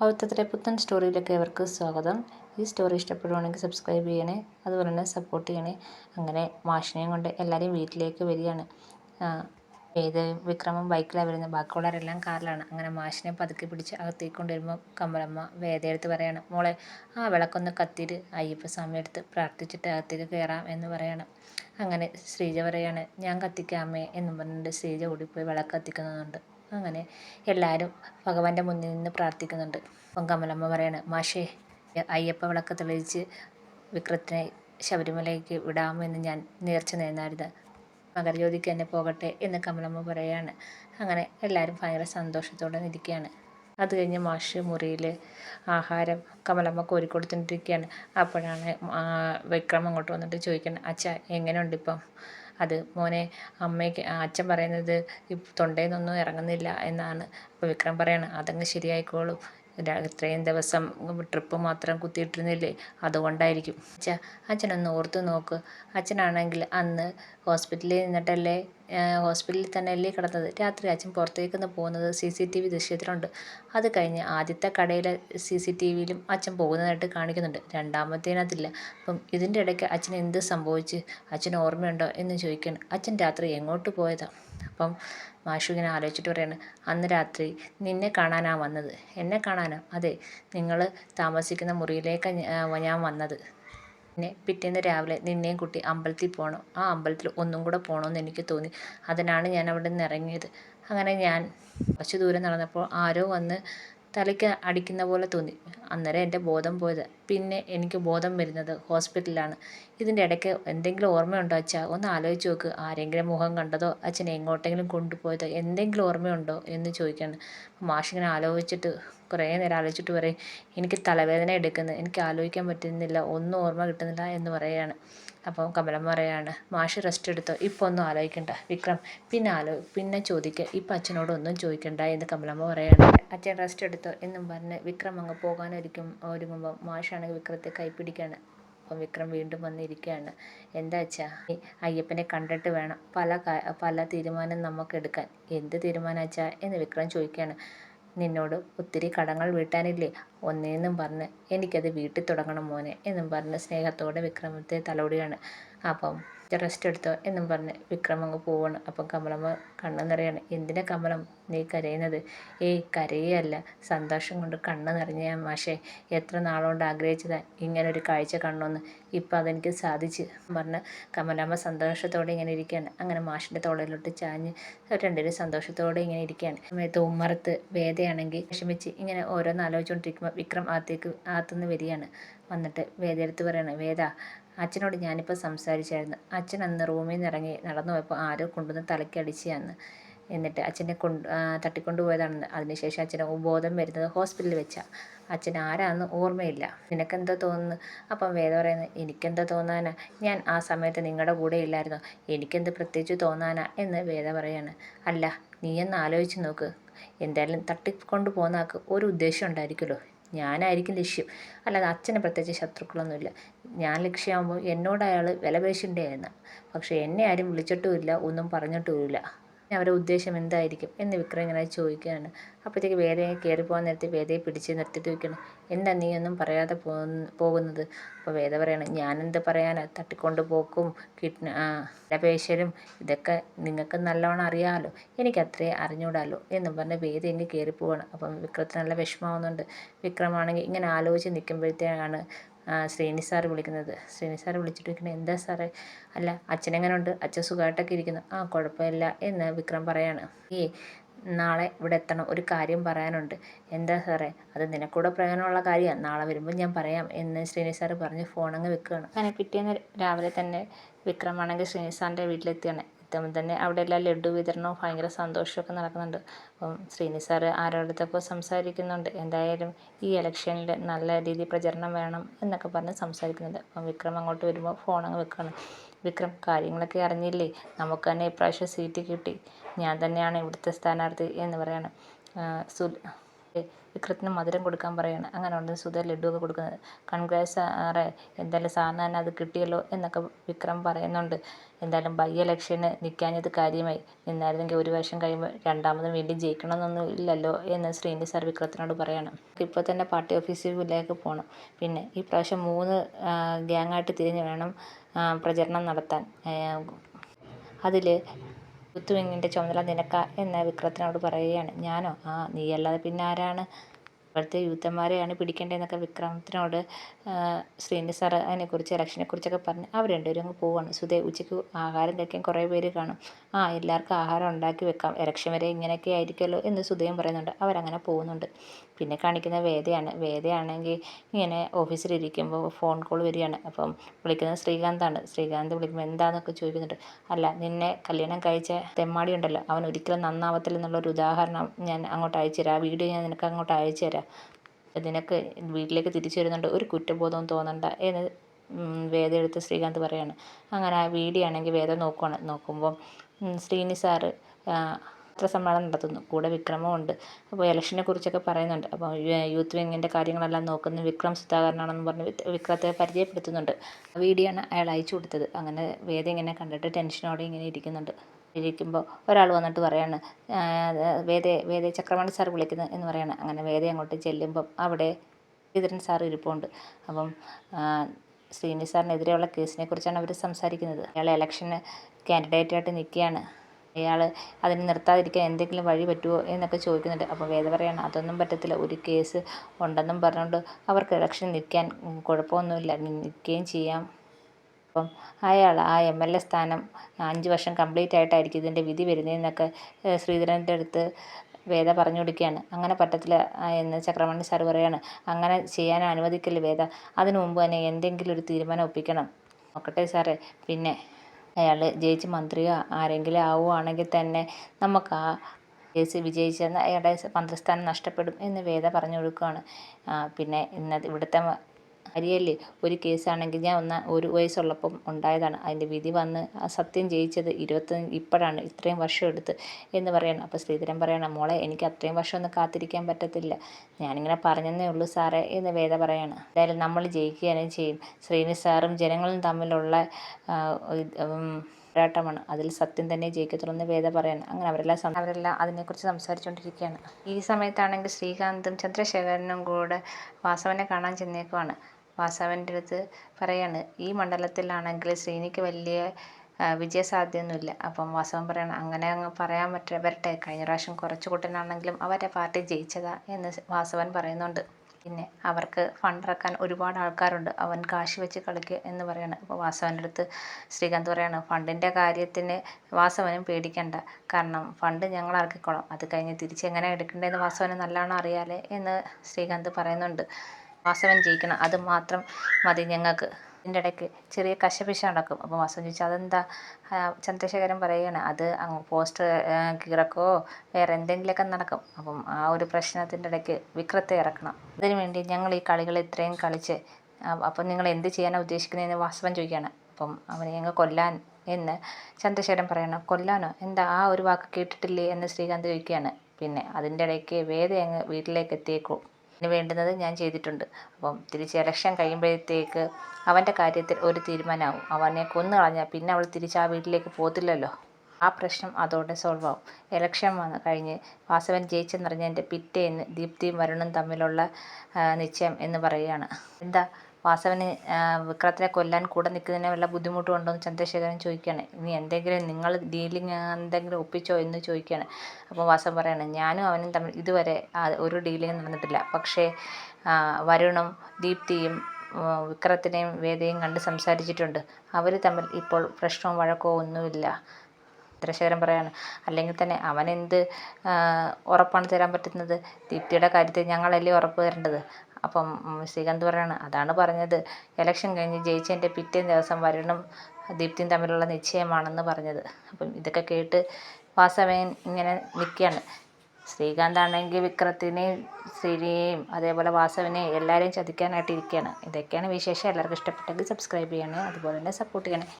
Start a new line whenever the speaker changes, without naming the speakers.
പൗത്രത്തിലെ പുത്തൻ സ്റ്റോറിയിലേക്ക് ഏവർക്ക് സ്വാഗതം. ഈ സ്റ്റോറി ഇഷ്ടപ്പെടുവാണെങ്കിൽ സബ്സ്ക്രൈബ് ചെയ്യണേ അതുപോലെ തന്നെ സപ്പോർട്ട് ചെയ്യണേ. അങ്ങനെ മാഷിനെയും കൊണ്ട് എല്ലാവരെയും വീട്ടിലേക്ക് വരികയാണ്. ഏത് വിക്രമം ബൈക്കിലാണ് വരുന്നത് ബാക്കിയുള്ളവരെല്ലാം കാറിലാണ്. അങ്ങനെ മാഷിനെ പതുക്കെ പിടിച്ച് അകത്തേക്ക് കൊണ്ടുവരുമ്പോൾ കമലമ്മ വേദയെടുത്ത് പറയാണ് മോളെ ആ വിളക്കൊന്ന് കത്തിയിട്ട് അയ്യപ്പ എടുത്ത് പ്രാർത്ഥിച്ചിട്ട് അകത്തേക്ക് കയറാം എന്ന് പറയാണ്. അങ്ങനെ ശ്രീജ പറയാണ് ഞാൻ കത്തിക്കാമേ എന്നും പറഞ്ഞിട്ട് ശ്രീജ ഓടിപ്പോയി വിളക്ക് കത്തിക്കുന്നുണ്ട് അങ്ങനെ എല്ലാവരും ഭഗവാന്റെ മുന്നിൽ നിന്ന് പ്രാർത്ഥിക്കുന്നുണ്ട്. അപ്പം കമലമ്മ പറയാണ് മാഷേ അയ്യപ്പ വിളക്ക് തെളിയിച്ച് വിക്രത്തിനെ ശബരിമലയ്ക്ക് വിടാമെന്ന് ഞാൻ നേർച്ച നേർന്നായിരുന്നു മകരജ്യോതിക്ക് തന്നെ പോകട്ടെ എന്ന് കമലമ്മ പറയാണ്. അങ്ങനെ എല്ലാവരും ഭയങ്കര സന്തോഷത്തോടെ ഇരിക്കുകയാണ് അത് കഴിഞ്ഞ് മാഷ് മുറിയിൽ ആഹാരം കമലമ്മ കോരിക്കൊടുത്തിട്ടിരിക്കുകയാണ്. അപ്പോഴാണ് വിക്രം അങ്ങോട്ട് വന്നിട്ട് ചോദിക്കുന്നത് അച്ഛ എങ്ങനെയുണ്ട് ഇപ്പം? അത് മോനെ അമ്മയ്ക്ക് അച്ഛൻ പറയുന്നത് തൊണ്ടയിൽ നിന്നൊന്നും ഇറങ്ങുന്നില്ല എന്നാണ്. അപ്പോൾ വിക്രം പറയാണ് അതങ്ങ് ശരിയായിക്കോളും. ഇത്രയും ദിവസം ട്രിപ്പ് മാത്രം കുത്തിയിട്ടിരുന്നില്ലേ അതുകൊണ്ടായിരിക്കും. അച്ഛാ അച്ഛനൊന്ന് ഓർത്ത് നോക്ക്. അച്ഛനാണെങ്കിൽ അന്ന് ഹോസ്പിറ്റലിൽ നിന്നിട്ടല്ലേ ഹോസ്പിറ്റലിൽ തന്നെ അല്ലേ കിടന്നത്? രാത്രി അച്ഛൻ പുറത്തേക്കൊന്ന് പോകുന്നത് സി സി ടി വി ദൃശ്യത്തിലുണ്ട്. അത് കഴിഞ്ഞ് ആദ്യത്തെ കടയിലെ സി സി ടി വിയിലും അച്ഛൻ പോകുന്നതായിട്ട് കാണിക്കുന്നുണ്ട്. രണ്ടാമത്തേനകത്തില്ല അപ്പം ഇതിന്റെ ഇടയ്ക്ക് അച്ഛന് എന്ത് സംഭവിച്ച്? അച്ഛന് ഓർമ്മയുണ്ടോ എന്ന് ചോദിക്കണം അച്ഛൻ രാത്രി എങ്ങോട്ട് പോയതാണ് അപ്പം മാഷു ഇങ്ങനെ ആലോചിച്ചിട്ട് പറയാണ് അന്ന് രാത്രി നിന്നെ കാണാനാണ് വന്നത്. എന്നെ കാണാനാണ് അതെ നിങ്ങൾ താമസിക്കുന്ന മുറിയിലേക്ക് ഞാൻ വന്നത്. പിന്നെ പിറ്റേന്ന് രാവിലെ നിന്നെയും കുട്ടി അമ്പലത്തിൽ പോകണം ആ അമ്പലത്തിൽ ഒന്നും കൂടെ പോകണമെന്ന് എനിക്ക് തോന്നി. അതിനാണ് ഞാൻ അവിടെ നിന്ന് ഇറങ്ങിയത്. അങ്ങനെ ഞാൻ കുറച്ച് ദൂരം നടന്നപ്പോൾ ആരോ വന്ന് തലയ്ക്ക് അടിക്കുന്ന പോലെ തോന്നി. അന്നേരം എന്റെ ബോധം പോയത്. പിന്നെ എനിക്ക് ബോധം വരുന്നത് ഹോസ്പിറ്റലിലാണ്. ഇതിന്റെ ഇടയ്ക്ക് എന്തെങ്കിലും ഓർമ്മയുണ്ടോ അച്ഛാ? ഒന്ന് ആലോചിച്ച് നോക്ക്. ആരെങ്കിലും മുഖം കണ്ടതോ? അച്ഛനെ എങ്ങോട്ടെങ്കിലും കൊണ്ടുപോയതോ? എന്തെങ്കിലും ഓർമ്മയുണ്ടോ? എന്ന് ചോദിക്കുകയാണ് മാഷിങ്ങനെ ആലോചിച്ചിട്ട് കുറേ നേരം ആലോചിച്ചിട്ട് പറയും എനിക്ക് തലവേദന എടുക്കുന്നത് എനിക്ക് ആലോചിക്കാൻ പറ്റുന്നില്ല ഒന്നും ഓർമ്മ കിട്ടുന്നില്ല എന്ന് പറയുകയാണ് അപ്പോൾ കമലം പറയാണ് മാഷ് റെസ്റ്റ് എടുത്തോ? ഇപ്പോൾ ഒന്നും ആലോചിക്കണ്ട വിക്രം പിന്നെ ആലോ പിന്നെ ചോദിക്കുക ഇപ്പം അച്ഛനോട് ഒന്നും ചോദിക്കണ്ട എന്ന് കമലമ്മ പറയാണ്. അച്ഛൻ റെസ്റ്റ് എടുത്തോ? എന്നും പറഞ്ഞ് വിക്രം അങ്ങ് പോകാനൊരിക്കും ഒരുങ്ങുമ്പോൾ മാഷാണെങ്കിൽ വിക്രത്തെ കൈപ്പിടിക്കുകയാണ് അപ്പം വിക്രം വീണ്ടും വന്നിരിക്കുകയാണ്. എന്താ വെച്ചാൽ അയ്യപ്പനെ കണ്ടിട്ട് വേണം പല പല തീരുമാനം നമുക്ക് എടുക്കാൻ. എന്ത് തീരുമാനം വെച്ചാൽ എന്ന് വിക്രം ചോദിക്കുകയാണ്. നിന്നോട് ഒത്തിരി കടങ്ങൾ വീട്ടാനില്ലേ? ഒന്നേന്നും പറഞ്ഞ് എനിക്കത് വീട്ടിൽ തുടങ്ങണം മോനെ എന്നും പറഞ്ഞ് സ്നേഹത്തോടെ വിക്രമത്തെ തലോടുകയാണ് അപ്പം റെസ്റ്റ് എടുത്തോ എന്നും പറഞ്ഞ് വിക്രം അങ്ങ് പോവാണ്. അപ്പം കമലമ്മ കണ്ണു നിറയാണ് എന്തിനാ കമലം? നീ കരയുന്നത്? ഏയ് കരയല്ല. സന്തോഷം കൊണ്ട് കണ്ണ് നിറഞ്ഞ മാഷേ. എത്ര നാളുകൊണ്ട് ആഗ്രഹിച്ചതാ ഇങ്ങനെ ഒരു കാഴ്ച കണ്ണൊന്ന്. ഇപ്പം അതെനിക്ക് സാധിച്ച് പറഞ്ഞ് കമലമ്മ സന്തോഷത്തോടെ ഇങ്ങനെ ഇരിക്കുകയാണ് അങ്ങനെ മാഷിന്റെ തോളിലോട്ട് ചാഞ്ഞ് രണ്ടുപേരും സന്തോഷത്തോടെ ഇങ്ങനെ ഇരിക്കുകയാണ് സമയത്ത് വേദയാണെങ്കിൽ വിഷമിച്ച് ഇങ്ങനെ ഓരോന്ന് ആലോചിച്ചുകൊണ്ടിരിക്കുമ്പോൾ വിക്രം അകത്തേക്ക് അകത്തുനിന്ന് വരികയാണ്. വന്നിട്ട് വേദയെടുത്ത് പറയാണ് വേദ അച്ഛനോട് ഞാനിപ്പോൾ സംസാരിച്ചായിരുന്നു. അച്ഛൻ അന്ന് റൂമിൽ നിന്ന് ഇറങ്ങി നടന്നു പോയപ്പോൾ ആരോ കൊണ്ടുവന്ന് തലക്കടിച്ചാന്ന് എന്നിട്ട് അച്ഛനെ കൊണ്ട് തട്ടിക്കൊണ്ട് പോയതാണെന്ന് അതിനുശേഷം അച്ഛന് ബോധം വരുന്നത് ഹോസ്പിറ്റലിൽ വെച്ചാൽ അച്ഛൻ ആരാന്ന് ഓർമ്മയില്ല. നിനക്കെന്താ തോന്നുന്നു? അപ്പം വേദ പറയുന്നത് എനിക്കെന്താ തോന്നാനാ? ഞാൻ ആ സമയത്ത് നിങ്ങളുടെ കൂടെ ഇല്ലായിരുന്നു? എനിക്കെന്ത് പ്രത്യേകിച്ച് തോന്നാനാ? എന്ന് വേദ പറയാണ് അല്ല നീ ഒന്ന് ആലോചിച്ച് നോക്ക്. എന്തായാലും തട്ടിക്കൊണ്ട് പോകുന്ന ആൾക്ക് ഒരു ഉദ്ദേശം ഉണ്ടായിരിക്കുമല്ലോ. ഞാനായിരിക്കും ലക്ഷ്യം. അല്ലാതെ അച്ഛന് പ്രത്യേകിച്ച് ശത്രുക്കളൊന്നുമില്ല. ഞാൻ ലക്ഷ്യമാകുമ്പോൾ എന്നോട് അയാൾ പേശിണ്ടായിരുന്നു പക്ഷേ എന്നെ ആരും വിളിച്ചിട്ടുമില്ല ഒന്നും പറഞ്ഞിട്ടുമില്ല. അവരുടെ ഉദ്ദേശം എന്തായിരിക്കും എന്ന് വിക്രം ഇങ്ങനെ ചോദിക്കുകയാണ്. അപ്പോഴത്തേക്ക് വേദയെ പോകാൻ നേരത്തെ വേദയെ പിടിച്ച് നിർത്തിയിട്ട് വയ്ക്കണം എന്താ നീ ഒന്നും പറയാതെ പോകുന്നത്? അപ്പോൾ വേദ പറയണം ഞാനെന്ത് പറയാനാ? തട്ടിക്കൊണ്ട് പോക്കും കിഡ്ന പേശലും ഇതൊക്കെ നിങ്ങൾക്ക് നല്ലോണം അറിയാമല്ലോ എനിക്ക് അത്രേ അറിഞ്ഞൂടാലോ എന്നും പറഞ്ഞ് വേദ എനിക്ക് കയറി പോവാണ് അപ്പം വിക്രത്തിന് നല്ല വിഷമമാവുന്നുണ്ട്. വിക്രമാണെങ്കിൽ ഇങ്ങനെ ആലോചിച്ച് നിൽക്കുമ്പോഴത്തേക്കാണ് ശ്രീനി സാർ വിളിക്കുന്നത്. ശ്രീനി സാർ വിളിച്ചിട്ട് ചോദിക്കുന്നത് എന്താ സാറേ അല്ല അച്ഛനെങ്ങനെയുണ്ട് അച്ഛൻ സുഖമായിട്ടൊക്കെ ഇരിക്കുന്നു. ആ കുഴപ്പമില്ല എന്ന് വിക്രം പറയാണ്. ഈ നാളെ ഇവിടെ എത്തണം ഒരു കാര്യം പറയാനുണ്ട്. എന്താ സാറേ അത് നിനക്കൂടെ പ്രയോജനമുള്ള കാര്യമാണ് നാളെ വരുമ്പോൾ ഞാൻ പറയാം എന്ന് ശ്രീനി സാറ് പറഞ്ഞ് ഫോണങ്ങ് വെക്കുകയാണ്. അങ്ങനെ പിറ്റേന്ന് രാവിലെ തന്നെ വിക്രമാണെങ്കിൽ ശ്രീനി സാറിന്റെ വീട്ടിലെത്തിയാണ്. എത്തുമ്പോൾ തന്നെ അവിടെ എല്ലാ ലഡു വിതരണവും ഭയങ്കര സന്തോഷമൊക്കെ നടക്കുന്നുണ്ട്. അപ്പം ശ്രീനി സാറ് ആരോടത്തൊക്കെ സംസാരിക്കുന്നുണ്ട്. എന്തായാലും ഈ ഇലക്ഷനിൽ നല്ല രീതിയിൽ പ്രചരണം വേണം എന്നൊക്കെ പറഞ്ഞ് സംസാരിക്കുന്നുണ്ട്. അപ്പം വിക്രം അങ്ങോട്ട് വരുമ്പോൾ ഫോൺ അങ്ങ് വെക്കുകയാണ് വിക്രം കാര്യങ്ങളൊക്കെ അറിഞ്ഞില്ലേ? നമുക്ക് തന്നെ ഇപ്രാവശ്യം സീറ്റ് കിട്ടി. ഞാൻ തന്നെയാണ് ഇവിടുത്തെ സ്ഥാനാർത്ഥി എന്ന് പറയാണ്. സു വിക്രത്തിന് മധുരം കൊടുക്കാൻ പറയാണ്. അങ്ങനെ ഉണ്ട് സുധ ലഡുവൊക്കെ കൊടുക്കുന്നത്. കൺഗ്രാസ് സാറേ എന്തായാലും സാറിന് തന്നെ അത് കിട്ടിയല്ലോ എന്നൊക്കെ വിക്രം പറയുന്നുണ്ട്. എന്തായാലും ബൈ ഇലക്ഷന് നിൽക്കാഞ്ഞത് കാര്യമായി. നിന്നായിരുന്നെങ്കിൽ ഒരു വർഷം കഴിയുമ്പോൾ രണ്ടാമതും വീണ്ടും ജയിക്കണമെന്നൊന്നും ഇല്ലല്ലോ എന്ന് ശ്രീനി സാർ വിക്രത്തിനോട് പറയാണ്. ഇപ്പോൾ തന്നെ പാർട്ടി ഓഫീസിലേക്ക് പോകണം പിന്നെ ഈ പ്രാവശ്യം മൂന്ന് ഗ്യാങ്ങായിട്ട് തിരിഞ്ഞ് വേണം പ്രചരണം നടത്താൻ. അതിൽ യൂത്ത് വിങ്ങിന്റെ ചുമതല നിനക്കാ എന്ന് വിക്രത്തിനോട് പറയുകയാണ്. ഞാനോ? ആ നീയല്ലാതെ പിന്നെ ആരാണ്? ഇപ്പോഴത്തെ യൂത്തന്മാരെയാണ് പിടിക്കേണ്ടതെന്നൊക്കെ വിക്രമത്തിനോട് ശ്രീനി സാറ് അതിനെക്കുറിച്ച് ഇലക്ഷനെക്കുറിച്ചൊക്കെ പറഞ്ഞ് അവർ രണ്ടുപേരും അങ്ങ് പോവാണ്. സുധേ ഉച്ചയ്ക്ക് ആഹാരം കഴിക്കാൻ കുറേ പേര് കാണും. ആ എല്ലാവർക്കും ആഹാരം ഉണ്ടാക്കി വെക്കാം. ഇലക്ഷൻ വരെ ഇങ്ങനെയൊക്കെ ആയിരിക്കുമല്ലോ എന്ന് സുധയും പറയുന്നുണ്ട്. അവരങ്ങനെ പോകുന്നുണ്ട്. പിന്നെ കാണിക്കുന്ന വേദയാണ്. വേദയാണെങ്കിൽ ഇങ്ങനെ ഓഫീസിലിരിക്കുമ്പോൾ ഫോൺ കോൾ വരികയാണ്. അപ്പം വിളിക്കുന്നത് ശ്രീകാന്താണ്. ശ്രീകാന്ത് വിളിക്കുമ്പോൾ എന്താണെന്നൊക്കെ ചോദിക്കുന്നുണ്ട്. അല്ല നിന്നെ കല്യാണം കഴിച്ച തെമ്മാടി ഉണ്ടല്ലോ അവൻ ഒരിക്കലും നന്നാവത്തില്ല ഉദാഹരണം ഞാൻ അങ്ങോട്ട് അയച്ചു തരാം ആ വീഡിയോ ഞാൻ നിനക്ക് അങ്ങോട്ട് അയച്ചു തരാം നിനക്ക് വീട്ടിലേക്ക് തിരിച്ചു വരുന്നുണ്ട്. ഒരു കുറ്റബോധവും തോന്നണ്ട എന്ന് വേദ എടുത്ത് ശ്രീകാന്ത് പറയാണ്. അങ്ങനെ ആ വീടിയാണെങ്കിൽ വേദം നോക്കുവാണ്. നോക്കുമ്പോൾ ശ്രീനി സാറ് പത്രസമ്മേളനം നടത്തുന്നു. കൂടെ വിക്രമവും ഉണ്ട്. അപ്പോൾ ഇലക്ഷനെ കുറിച്ചൊക്കെ പറയുന്നുണ്ട്. അപ്പോൾ യൂത്ത് വിങ്ങിന്റെ കാര്യങ്ങളെല്ലാം നോക്കുന്ന വിക്രം സുധാകരനാണെന്ന് പറഞ്ഞ് വിക്രത്തെ പരിചയപ്പെടുത്തുന്നുണ്ട്. വീഡിയോ ആണ് അയാൾ അയച്ചു കൊടുത്തത്. അങ്ങനെ വേദ ഇങ്ങനെ കണ്ടിട്ട് ടെൻഷനോടെ ഇങ്ങനെ ഇരിക്കുന്നുണ്ട്. ഇരിക്കുമ്പോൾ ഒരാൾ വന്നിട്ട് പറയാണ് വേദേ വേദേ ചക്രവർത്തി സാർ വിളിക്കുന്നത് എന്ന് പറയാണ്. അങ്ങനെ വേദേ അങ്ങോട്ട് ചെല്ലുമ്പം അവിടെ ശ്രീധരൻ സാർ ഇരിപ്പുണ്ട്. അപ്പം ശ്രീനി സാറിനെതിരെയുള്ള കേസിനെ കുറിച്ചാണ് അവർ സംസാരിക്കുന്നത്. അയാൾ ഇലക്ഷന് കാൻഡിഡേറ്റായിട്ട് നിൽക്കുകയാണ്. അയാൾ അതിന് നിർത്താതിരിക്കാൻ എന്തെങ്കിലും വഴി പറ്റുമോ എന്നൊക്കെ ചോദിക്കുന്നുണ്ട്. അപ്പോൾ വേദ പറയാണ് അതൊന്നും പറ്റത്തില്ല. ഒരു കേസ് ഉണ്ടെന്നും പറഞ്ഞുകൊണ്ട് അവർക്ക് ഇലക്ഷൻ നിൽക്കാൻ കുഴപ്പമൊന്നുമില്ല. നിൽക്കുകയും ചെയ്യാം. അപ്പം അയാൾ ആ എം എൽ എ സ്ഥാനം അഞ്ച് വർഷം കംപ്ലീറ്റ് ആയിട്ടായിരിക്കും ഇതിന്റെ വിധി വരുന്നതെന്നൊക്കെ ശ്രീധരന്റെ അടുത്ത് വേദ പറഞ്ഞു കൊടുക്കുകയാണ്. അങ്ങനെ പറ്റത്തില്ല എന്ന് ചക്രമണി സാർ പറയുകയാണ്. അങ്ങനെ ചെയ്യാൻ അനുവദിക്കില്ല വേദ? അതിനു മുമ്പ് തന്നെ എന്തെങ്കിലും ഒരു തീരുമാനം ഒപ്പിക്കണം. നോക്കട്ടെ സാറേ. പിന്നെ അയാൾ ജയിച്ച് മന്ത്രിയോ ആരെങ്കിലും ആവുകയാണെങ്കിൽ തന്നെ നമുക്ക് ആ കേസ് വിജയിച്ചെന്ന് അയാളുടെ മന്ത്രിസ്ഥാനം നഷ്ടപ്പെടും എന്ന് വേദ പറഞ്ഞു കൊടുക്കുകയാണ്. പിന്നെ ഇന്നത്തെ ഇവിടുത്തെ അരിയല്ലേ? ഒരു കേസാണെങ്കിൽ ഞാൻ ഒന്ന് ഒരു വയസ്സുള്ളപ്പം ഉണ്ടായതാണ്. അതിന്റെ വിധി വന്ന് ആ സത്യം ജയിച്ചത് ഇരുപത്തഞ്ച് ഇപ്പോഴാണ്. ഇത്രയും വർഷം എടുത്ത് എന്ന് പറയണം. അപ്പോൾ ശ്രീധരൻ പറയണം മോളെ എനിക്ക് അത്രയും വർഷം ഒന്നും കാത്തിരിക്കാൻ പറ്റത്തില്ല. ഞാനിങ്ങനെ പറഞ്ഞതേ ഉള്ളൂ സാറേ എന്ന് വേദ പറയാണ്. എന്തായാലും നമ്മൾ ജയിക്കുകയാണ് ചെയ്യും. ശ്രീനി സാറും ജനങ്ങളും തമ്മിലുള്ള പോരാട്ടമാണ്. അതിൽ സത്യം തന്നെ ജയിക്കത്തുള്ളൂ എന്ന് വേദ പറയാണ്. അങ്ങനെ അവരെല്ലാം അവരെല്ലാം അതിനെക്കുറിച്ച് സംസാരിച്ചുകൊണ്ടിരിക്കുകയാണ്. ഈ സമയത്താണെങ്കിൽ ശ്രീകാന്തും ചന്ദ്രശേഖരനും കൂടെ വാസവനെ കാണാൻ ചെന്നേക്കുവാണ്. വാസവന്റെ അടുത്ത് പറയാണ് ഈ മണ്ഡലത്തിലാണെങ്കിൽ ശ്രീനിക്ക് വലിയ വിജയസാധ്യതയൊന്നുമില്ല. അപ്പം വാസവൻ പറയണം അങ്ങനെ അങ്ങ് പറയാൻ പറ്റ വരട്ടെ. കഴിഞ്ഞ പ്രാവശ്യം കുറച്ച് കൂട്ടനാണെങ്കിലും അവരുടെ പാർട്ടി ജയിച്ചതാ എന്ന് വാസവൻ പറയുന്നുണ്ട്. പിന്നെ അവർക്ക് ഫണ്ട് ഫണ്ടിറക്കാൻ ഒരുപാട് ആൾക്കാരുണ്ട്. അവൻ കാശ് വെച്ച് കളിക്കുക എന്ന് പറയാണ്. അപ്പോൾ വാസവന്റെ അടുത്ത് ശ്രീകാന്ത് പറയാണ് ഫണ്ടിന്റെ കാര്യത്തിന് വാസവനും പേടിക്കണ്ട. കാരണം ഫണ്ട് ഞങ്ങൾ ഇറക്കിക്കോളാം അത് കഴിഞ്ഞ് തിരിച്ച് എങ്ങനെ എടുക്കേണ്ടതെന്ന് വാസവന് നല്ലോണം അറിയാലേ എന്ന് ശ്രീകാന്ത് പറയുന്നുണ്ട്. വാസവൻ ജയിക്കണം അത് മാത്രം മതി ഞങ്ങൾക്ക്. ഇതിന്റെ ഇടയ്ക്ക് ചെറിയ കശപിശ നടക്കും. അപ്പോൾ വാസവൻ ചോദിച്ചു അതെന്താ? ചന്ദ്രശേഖരൻ പറയുകയാണ് അത് അങ്ങ് പോസ്റ്റർ കീറക്കോ വേറെ എന്തെങ്കിലുമൊക്കെ നടക്കും. അപ്പം ആ ഒരു പ്രശ്നത്തിന്റെ ഇടയ്ക്ക് വിക്രത്തെ ഇറക്കണം. അതിനു വേണ്ടി ഞങ്ങൾ ഈ കളികൾ ഇത്രയും കളിച്ച് അപ്പം നിങ്ങൾ എന്ത് ചെയ്യാനാണ് ഉദ്ദേശിക്കുന്നതെന്ന് വാസവൻ ചോദിക്കുകയാണ്. അപ്പം അവനെ ഞങ്ങൾ കൊല്ലാൻ എന്ന് ചന്ദ്രശേഖരൻ പറയണം കൊല്ലാനോ? എന്താ ആ ഒരു വാക്ക് കേട്ടിട്ടില്ലേ? എന്ന് ശ്രീകാന്ത് ചോദിക്കുകയാണ്. പിന്നെ അതിന്റെ ഇടയ്ക്ക് വേദ അങ്ങ് വീട്ടിലേക്ക് എത്തിയേക്കും. അതിന് വേണ്ടുന്നത് ഞാൻ ചെയ്തിട്ടുണ്ട്. അപ്പം തിരിച്ച് ഇലക്ഷൻ കഴിയുമ്പോഴത്തേക്ക് അവന്റെ കാര്യത്തിൽ ഒരു തീരുമാനമാവും. അവനെ കൊന്നു കളഞ്ഞാൽ പിന്നെ അവൾ തിരിച്ച് ആ വീട്ടിലേക്ക് പോകത്തില്ലല്ലോ. ആ പ്രശ്നം അതോടെ സോൾവ് ആവും. ഇലക്ഷൻ വന്ന് കഴിഞ്ഞ് വാസവൻ ജയിച്ചെന്നറിഞ്ഞ ജയിച്ചെന്നറിഞ്ഞതിന്റെ പിറ്റേന്ന് ദീപ്തിയും വരുണും തമ്മിലുള്ള നിശ്ചയം എന്ന് പറയുകയാണ്. എന്താ വാസവന് വിക്രത്തിനെ കൊല്ലാൻ കൂടെ നിൽക്കുന്നതിന് വല്ല ബുദ്ധിമുട്ടും ഉണ്ടോ എന്ന് ചന്ദ്രശേഖരൻ ചോദിക്കുകയാണ്. ഇനി എന്തെങ്കിലും നിങ്ങൾ ഡീലിങ് എന്തെങ്കിലും ഒപ്പിച്ചോ എന്ന് ചോദിക്കുകയാണ്. അപ്പോൾ വാസവൻ പറയാണ് ഞാനും അവനും തമ്മിൽ ഇതുവരെ ഒരു ഡീലിങ് നടന്നിട്ടില്ല. പക്ഷേ വരുണും ദീപ്തിയും വിക്രത്തിനെയും വേദയും കണ്ട് സംസാരിച്ചിട്ടുണ്ട്. അവർ തമ്മിൽ ഇപ്പോൾ പ്രശ്നവും വഴക്കോ ഒന്നുമില്ല. ചന്ദ്രശേഖരൻ പറയാണ് അല്ലെങ്കിൽ തന്നെ അവനെന്ത് ഉറപ്പാണ് തരാൻ പറ്റുന്നത്? ദീപ്തിയുടെ കാര്യത്തിൽ ഞങ്ങളല്ലേ ഉറപ്പ് തരേണ്ടത്? അപ്പം ശ്രീകാന്ത് പറയാണ് അതാണ് പറഞ്ഞത്. ഇലക്ഷൻ കഴിഞ്ഞ് ജയിച്ചതിന്റെ പിറ്റേ ദിവസം വരണം. ദീപ്തിയും തമ്മിലുള്ള നിശ്ചയമാണെന്ന് പറഞ്ഞത്. അപ്പം ഇതൊക്കെ കേട്ട് വാസവൻ ഇങ്ങനെ നിൽക്കുകയാണ് ശ്രീകാന്താണെങ്കിൽ വിക്രത്തിനെയും ശ്രീനിയെയും അതേപോലെ വാസവിനെയും എല്ലാവരെയും ചതിക്കാനായിട്ട് ഇരിക്കുകയാണ് ഇതൊക്കെയാണ് വിശേഷം. എല്ലാവർക്കും ഇഷ്ടപ്പെട്ടെങ്കിൽ സബ്സ്ക്രൈബ് ചെയ്യണേ അതുപോലെ തന്നെ സപ്പോർട്ട് ചെയ്യണേ.